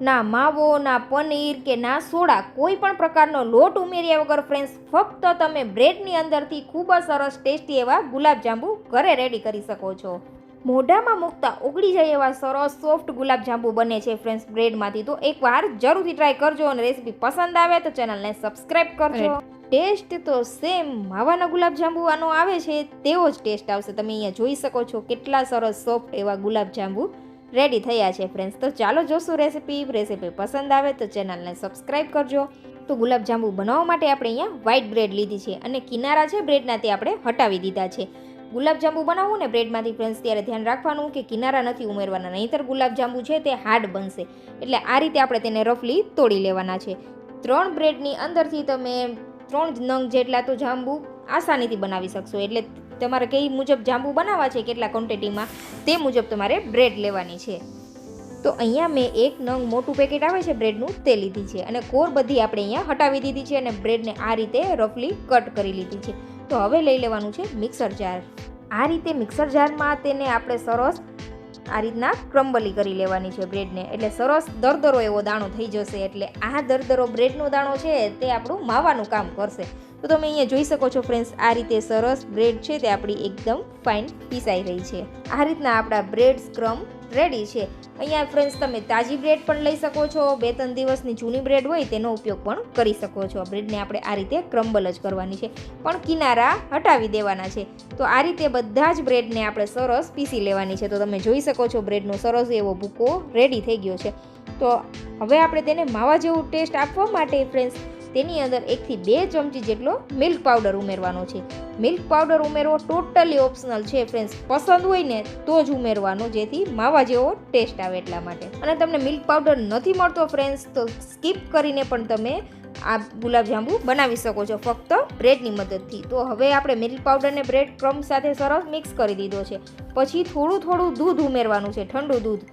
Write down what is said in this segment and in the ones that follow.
ના માવો ના પનીર કે ના સોડા કોઈ પણ પ્રકારનો લોટ ઉમેર્યા વગર ફ્રેન્ડ્સ ફક્ત તમે બ્રેડની અંદરથી ખૂબ જ સરસ ટેસ્ટી એવા ગુલાબજાંબુ ઘરે રેડી કરી શકો છો. મોઢામાં મૂકતા ઉગડી જાય એવા સરસ સોફ્ટ ગુલાબજાંબુ બને છે ફ્રેન્ડ્સ બ્રેડમાંથી. તો એકવાર જરૂરથી ટ્રાય કરજો અને રેસીપી પસંદ આવે તો ચેનલને સબસ્ક્રાઇબ કરજો. ટેસ્ટ તો સેમ માવાના ગુલાબજાંબુ આનો આવે છે તેવો જ ટેસ્ટ આવશે. તમે અહીંયા જોઈ શકો છો કેટલા સરસ સોફ્ટ એવા ગુલાબજાંબુ રેડી થયા છે ફ્રેન્ડ્સ તો ચાલો જોશું રેસીપી રેસીપી પસંદ આવે તો ચેનલને સબસ્ક્રાઈબ કરજો. તો ગુલાબજાંબુ બનાવવા માટે આપણે અહીંયા વ્હાઈટ બ્રેડ લીધી છે અને કિનારા છે બ્રેડના તે આપણે હટાવી દીધા છે. ગુલાબજાંબુ બનાવવું ને બ્રેડમાંથી ફ્રેન્ડ્સ ત્યારે ધ્યાન રાખવાનું કે કિનારા નથી ઉમેરવાના, નહીંતર ગુલાબજાંબુ છે તે હાર્ડ બનશે. એટલે આ રીતે આપણે તેને રફલી તોડી લેવાના છે. ત્રણ બ્રેડની અંદરથી તમે ત્રણ નંગ જેટલા તો જાંબુ આસાનીથી બનાવી શકશો. એટલે તમારે કઈ મુજબ જાંબુ બનાવવા છે કેટલા ક્વોન્ટિટીમાં તે મુજબ તમારે બ્રેડ લેવાની છે. તો અહીંયા મેં એક નંગ મોટું પેકેટ આવે છે બ્રેડનું તે લીધી છે. અને કોર બધી આપણે અહીંયા હટાવી દીધી છે અને બ્રેડને આ રીતે રફલી કટ કરી લીધી છે. તો હવે લઈ લેવાનું છે મિક્સર જાર આ રીતે મિક્સર જારમાં તેને આપણે સરસ આ રીતના ક્રમ્બલી કરી લેવાની છે બ્રેડને એટલે સરસ દરદરો એવો દાણો થઈ જશે. એટલે આ દરદરો બ્રેડનો દાણો છે, તે આપણું માવાનું કામ કરશે. તો તમે અહીંયા જોઈ શકો છો ફ્રેન્ડ્સ આ રીતે સરસ બ્રેડ છે તે આપણી એકદમ ફાઇન પીસાઈ રહી છે. આ રીતના આપણા બ્રેડ સ્ક્રમ રેડી છે. અહીંયા ફ્રેન્ડ્સ તમે તાજી બ્રેડ પણ લઈ શકો છો બે ત્રણ દિવસની જૂની બ્રેડ હોય તેનો ઉપયોગ પણ કરી શકો છો. બ્રેડને આપણે આ રીતે ક્રમ્બલ જ કરવાની છે. પણ કિનારા હટાવી દેવાના છે. તો આ રીતે બધા જ બ્રેડને આપણે સરસ પીસી લેવાની છે. તો તમે જોઈ શકો છો બ્રેડનો સરસ એવો ભૂકો રેડી થઈ ગયો છે. તો હવે આપણે તેને માવા જેવું ટેસ્ટ આપવા માટે ફ્રેન્ડ્સ તેની અંદર એકથી બે ચમચી જેટલો મિલ્ક પાવડર ઉમેરવાનો છે. મિલ્ક પાવડર ઉમેરવો ટોટલી ઓપ્શનલ છે ફ્રેન્ડ્સ પસંદ હોય ને તો જ ઉમેરવાનો, જેથી માવા જેવો ટેસ્ટ આવે એટલા માટે. અને તમને મિલ્ક પાવડર નથી મળતો ફ્રેન્ડ્સ તો સ્કીપ કરીને પણ તમે આ ગુલાબજાંબુ બનાવી શકો છો ફક્ત બ્રેડની મદદથી. તો હવે આપણે મિલ્ક પાવડરને બ્રેડ ક્રમ સાથે સરસ મિક્સ કરી દીધો છે. પછી થોડું થોડું દૂધ ઉમેરવાનું છે, ઠંડુ દૂધ.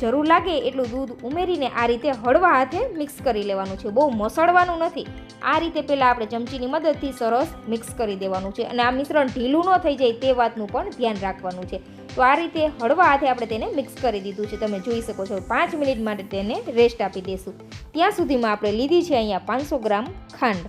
જરૂર લાગે એટલું દૂધ ઉમેરીને આ રીતે હળવા હાથે મિક્સ કરી લેવાનું છે. બહુ મસળવાનું નથી. આ રીતે પહેલાં આપણે ચમચીની મદદથી સરસ મિક્સ કરી દેવાનું છે અને આ મિશ્રણ ઢીલું ન થઈ જાય તે વાતનું પણ ધ્યાન રાખવાનું છે. તો આ રીતે હળવા હાથે આપણે તેને મિક્સ કરી દીધું છે. તમે જોઈ શકો છો પાંચ મિનિટ માટે તેને રેસ્ટ આપી દઈશું ત્યાં સુધીમાં આપણે લીધી છે અહીંયા પાંચસો ગ્રામ ખાંડ.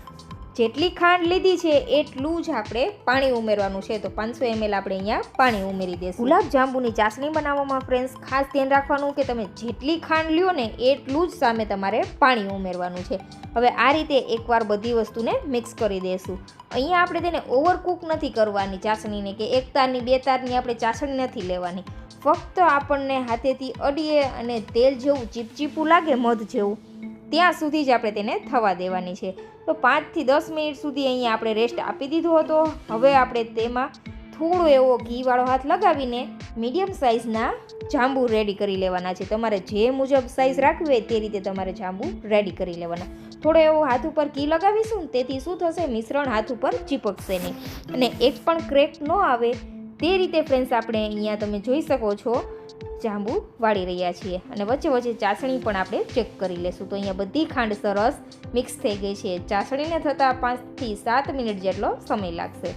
જેટલી ખાંડ લીધી છે એટલું જ આપણે પાણી ઉમેરવાનું છે. તો પાંચસો એમએલ આપણે અહીંયા પાણી ઉમેરી દઈશું ગુલાબ જાંબુની ચાસણી બનાવવામાં ફ્રેન્ડ્સ ખાસ ધ્યાન રાખવાનું કે તમે જેટલી ખાંડ લ્યો ને એટલું જ સામે તમારે પાણી ઉમેરવાનું છે. હવે આ રીતે એકવાર બધી વસ્તુને મિક્સ કરી દઈશું અહીંયા આપણે તેને ઓવરકુક નથી કરવાની ચાસણીને કે એક તારની બે તારની આપણે ચાસણી નથી લેવાની. ફક્ત આપણને હાથેથી અડીએ અને તેલ જેવું ચીપચીપું લાગે, મધ જેવું, ત્યાં સુધી જ આપણે તેને થવા દેવાની છે. તો પાંચથી દસ મિનિટ સુધી અહીંયા આપણે રેસ્ટ આપી દીધો હતો. હવે આપણે તેમાં થોડો એવો ઘીવાળો હાથ લગાવીને મીડિયમ સાઇઝના જાંબુ રેડી કરી લેવાના છે. તમારે જે મુજબ સાઇઝ રાખવી હોય તે રીતે તમારે જાંબુ રેડી કરી લેવાના. થોડો એવો હાથ ઉપર ઘી લગાવીશું ને તેથી શું થશે? મિશ્રણ હાથ ઉપર ચીપકશે નહીં. અને એક પણ ક્રેક ન આવે તે રીતે ફ્રેન્ડ્સ આપણે અહીંયા તમે જોઈ શકો છો જાંબુ વાળી રહ્યા છીએ. અને વચ્ચે વચ્ચે ચાસણી પણ આપણે ચેક કરી લેશું. તો અહીંયા બધી ખાંડ સરસ મિક્સ થઈ ગઈ છે. ચાસણીને થતાં પાંચથી સાત મિનિટ જેટલો સમય લાગશે.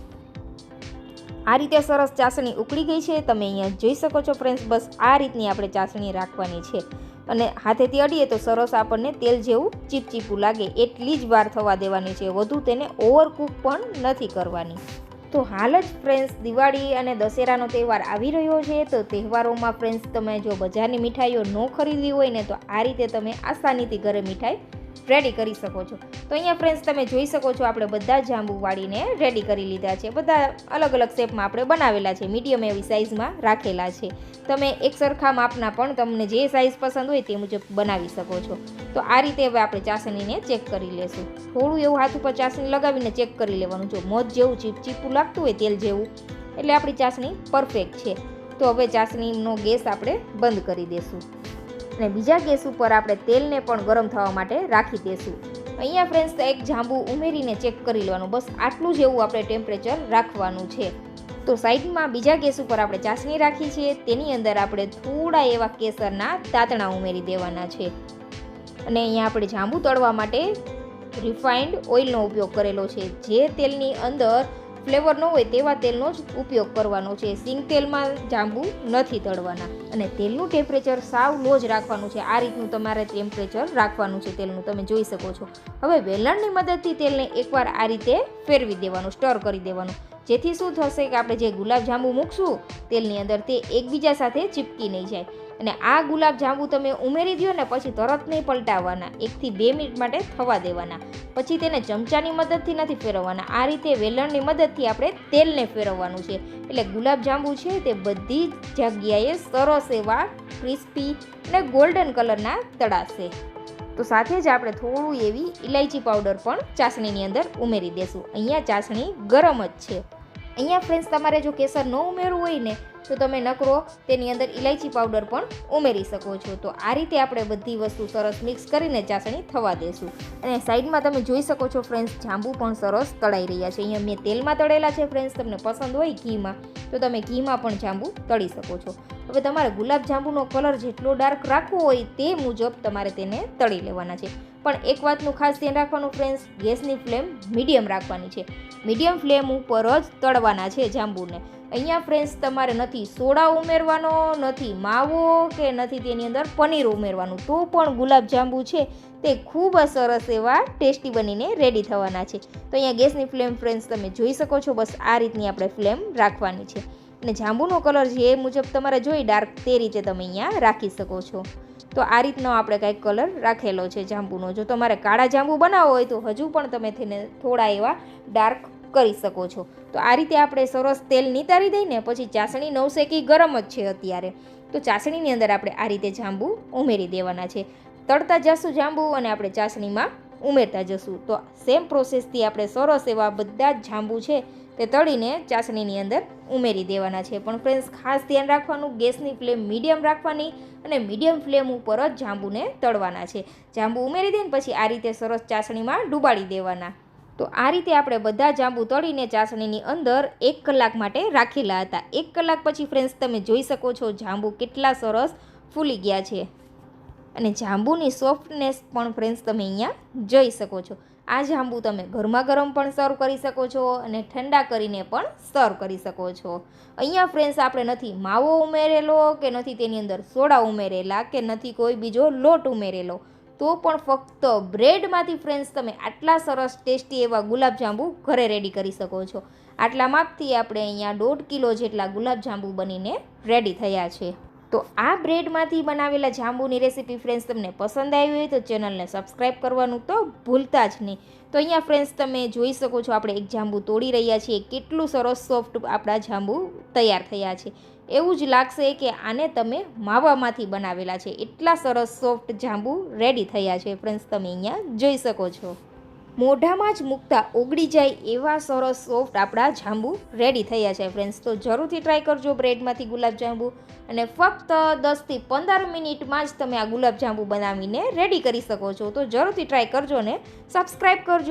આ રીતે સરસ ચાસણી ઉકળી ગઈ છે. તમે અહીંયા જોઈ શકો છો ફ્રેન્ડ્સ બસ આ રીતની આપણે ચાસણી રાખવાની છે. અને હાથેથી અડીએ તો સરસ આપણને તેલ જેવું ચીપચીપું લાગે. એટલી જ વાર થવા દેવાની છે. વધુ તેને ઓવરકુક પણ નથી કરવાની. તો હાલ જ ફ્રેન્ડ્સ દિવાળી અને દશેરાનો તહેવાર આવી રહ્યો છે, તો તહેવારોમાં ફ્રેન્ડ્સ તમે જો બજારની મીઠાઈઓ ન ખરીદવી હોય ને, તો આ રીતે તમે આસાનીથી ઘરે મીઠાઈ રેડી કરી શકો છો. તો અહીંયા ફ્રેન્ડ્સ તમે જોઈ શકો છો આપણે બધા જાંબુ વાળીને રેડી કરી લીધા છે. બધા અલગ અલગ શેપમાં આપણે બનાવેલા છે. મીડિયમ એવી સાઇઝમાં રાખેલા છે. તમે એક સરખા માપના પણ તમને જે સાઇઝ પસંદ હોય તે મુજબ બનાવી શકો છો. તો આ રીતે હવે આપણે ચાસણીને ચેક કરી લેશું. થોડું એવું હાથ ઉપર ચાસણી લગાવીને ચેક કરી લેવાનું. જો મોજ જેવું ચીપચીપું લાગતું હોય તેલ જેવું. એટલે આપણી ચાસણી પરફેક્ટ છે. તો હવે ચાસણીનો ગેસ આપણે બંધ કરી દઈશું અને બીજા ગેસ ઉપર આપણે તેલને પણ ગરમ થવા માટે રાખી દઈશું અહીંયા ફ્રેન્ડ્સ એક જાંબુ ઉમેરીને ચેક કરી લેવાનું. બસ આટલું જેવું આપણે ટેમ્પરેચર રાખવાનું છે. તો સાઈડમાં બીજા ગેસ ઉપર આપણે ચાસણી રાખી છે તેની અંદર આપણે થોડા એવા કેસરના તાતણા ઉમેરી દેવાના છે. અને અહીંયા આપણે જાંબુ તળવા માટે રિફાઇન્ડ ઓઇલનો ઉપયોગ કરેલો છે. જે તેલની અંદર ફ્લેવર ન હોય તેવા તેલનો જ ઉપયોગ કરવાનો છે. સિંગ તેલમાં જાંબુ નથી તળવાના અને તેલનું ટેમ્પરેચર સાવ લો જ રાખવાનું છે. આ રીતનું તમારે ટેમ્પરેચર રાખવાનું છે તેલનું. તમે જોઈ શકો છો. હવે વેલણની મદદથી તેલને એકવાર આ રીતે ફેરવી દેવાનું સ્ટર કરી દેવાનું. જેથી શું થશે કે આપણે જે ગુલાબ જાંબુ મૂકશું, તેલની અંદર તે એકબીજા સાથે ચીપકી નહીં જાય. અને આ ગુલાબ જાંબુ તમે ઉમેરી દો ને પછી તરત નહીં પલટાવવાના એકથી બે મિનિટ માટે થવા દેવાના. પછી તેને ચમચાની મદદથી નથી ફેરવવાના. આ રીતે વેલણની મદદથી આપણે તેલને ફેરવવાનું છે. એટલે ગુલાબ જાંબુ છે તે બધી જગ્યાએ સરસ એવા ક્રિસ્પી અને ગોલ્ડન કલરના તળાશે તો સાથે જ આપણે થોડું એવી ઇલાયચી પાવડર પણ ચાસણીની અંદર ઉમેરી દેશું. અહીંયા ચાસણી ગરમ જ છે. અહીંયા ફ્રેન્ડ્સ તમારે જો કેસર ન ઉમેરવું હોય ને, તો તમે નકરો તેની અંદર ઇલાયચી પાવડર પણ ઉમેરી શકો છો. તો આ રીતે આપણે બધી વસ્તુ સરસ મિક્સ કરીને ચાસણી થવા દેશું. અને સાઈડમાં તમે જોઈ શકો છો ફ્રેન્ડ્સ જાંબુ પણ સરસ તળાઈ રહ્યા છે. અહીંયા મેં તેલમાં તળેલા છે ફ્રેન્ડ્સ તમને પસંદ હોય ઘીમાં, તો તમે ઘીમાં પણ જાંબુ તળી શકો છો. હવે તમારે ગુલાબ જાંબુનો કલર જેટલો ડાર્ક રાખવો હોય તે મુજબ તમારે તેને તળી લેવાના છે. પણ એક વાતનું ખાસ ધ્યાન રાખવાનું ફ્રેન્ડ્સ ગેસની ફ્લેમ મીડિયમ રાખવાની છે. મીડિયમ ફ્લેમ ઉપર જ તળવાના છે જાંબુને. અહીંયા ફ્રેન્ડ્સ તમારે નથી સોડા ઉમેરવાનો, નથી માવો કે નથી તેની અંદર પનીર ઉમેરવાનું. તો પણ ગુલાબ જાંબુ છે તે ખૂબ જ સરસ એવા ટેસ્ટી બનીને રેડી થવાના છે. તો અહીંયા ગેસની ફ્લેમ ફ્રેન્ડ્સ તમે જોઈ શકો છો, બસ આ રીતની આપણે ફ્લેમ રાખવાની છે. અને જાંબુનો કલર છે એ મુજબ તમારે જોઈ ડાર્ક તે રીતે તમે અહીંયા રાખી શકો છો. તો આ રીતનો આપણે કંઈક કલર રાખેલો છે જાંબુનો. જો તમારે કાળા જાંબુ બનાવવો હોય તો હજુ પણ તમે તેને થોડા એવા ડાર્ક કરી શકો છો. તો આ રીતે આપણે સરસ તેલ નિતારી દઈને પછી ચાસણી નવસેકી ગરમ જ છે અત્યારે. તો ચાસણીની અંદર આપણે આ રીતે જાંબુ ઉમેરી દેવાના છે. તળતા જશું જાંબુ અને આપણે ચાસણીમાં ઉમેરતા જશું. તો સેમ પ્રોસેસથી આપણે સરસ એવા બધા જ જાંબુ છે તે તળીને ચાસણીની અંદર ઉમેરી દેવાના છે. પણ ફ્રેન્ડ્સ ખાસ ધ્યાન રાખવાનું, ગેસની ફ્લેમ મીડિયમ રાખવાની અને મીડિયમ ફ્લેમ ઉપર જ જાંબુને તળવાના છે. જાંબુ ઉમેરી દઈને પછી આ રીતે સરસ ચાસણીમાં ડૂબાડી દેવાના. તો આ રીતે આપણે બધા જાંબુ તળીને ચાસણીની અંદર એક કલાક માટે રાખેલા હતા. એક કલાક પછી ફ્રેન્ડ્સ તમે જોઈ શકો છો જાંબુ કેટલા સરસ ફૂલી ગયા છે. અને જાંબુની સોફ્ટનેસ પણ ફ્રેન્ડ્સ તમે અહીંયા જોઈ શકો છો. આ જાંબુ તમે ગરમા ગરમ પણ સર્વ કરી શકો છો અને ઠંડા કરીને પણ સર્વ કરી શકો છો. અહીંયા ફ્રેન્ડ્સ આપણે નથી માવો ઉમેરેલો કે નથી તેની અંદર સોડા ઉમેરેલા કે નથી કોઈ બીજો લોટ ઉમેરેલો. તો પણ ફક્ત બ્રેડમાંથી ફ્રેન્ડ્સ તમે આટલા સરસ ટેસ્ટી એવા ગુલાબજાંબુ ઘરે રેડી કરી શકો છો. આટલા માપથી આપણે અહીંયા દોઢ કિલો જેટલા ગુલાબજાંબુ બનીને રેડી થયા છે. તો આ બ્રેડમાંથી બનાવેલા જાંબુની રેસીપી ફ્રેન્ડ્સ તમને પસંદ આવી હોય તો ચેનલને સબસ્ક્રાઈબ કરવાનું તો ભૂલતા જ નહીં. તો અહીંયા ફ્રેન્ડ્સ તમે જોઈ શકો છો આપણે એક જાંબુ તોડી રહ્યા છીએ, કેટલું સરસ સોફ્ટ આપણા જાંબુ તૈયાર થયા છે. એવું જ લાગશે કે આને તમે માવામાંથી બનાવેલા છે. એટલા સરસ સોફ્ટ જાંબુ રેડી થયા છે ફ્રેન્ડ્સ તમે અહીંયા જોઈ શકો છો. મોઢામાં જ મૂકતા ઓગળી જાય એવા સરસ સોફ્ટ આપણા જાંબુ રેડી થયા છે ફ્રેન્ડ્સ તો જરૂરથી ટ્રાય કરજો બ્રેડમાંથી ગુલાબ જાંબુ અને ફક્ત દસથી પંદર મિનિટમાં જ તમે આ ગુલાબ જાંબુ બનાવીને રેડી કરી શકો છો. તો જરૂરથી ટ્રાય કરજો ને સબસ્ક્રાઈબ કરજો.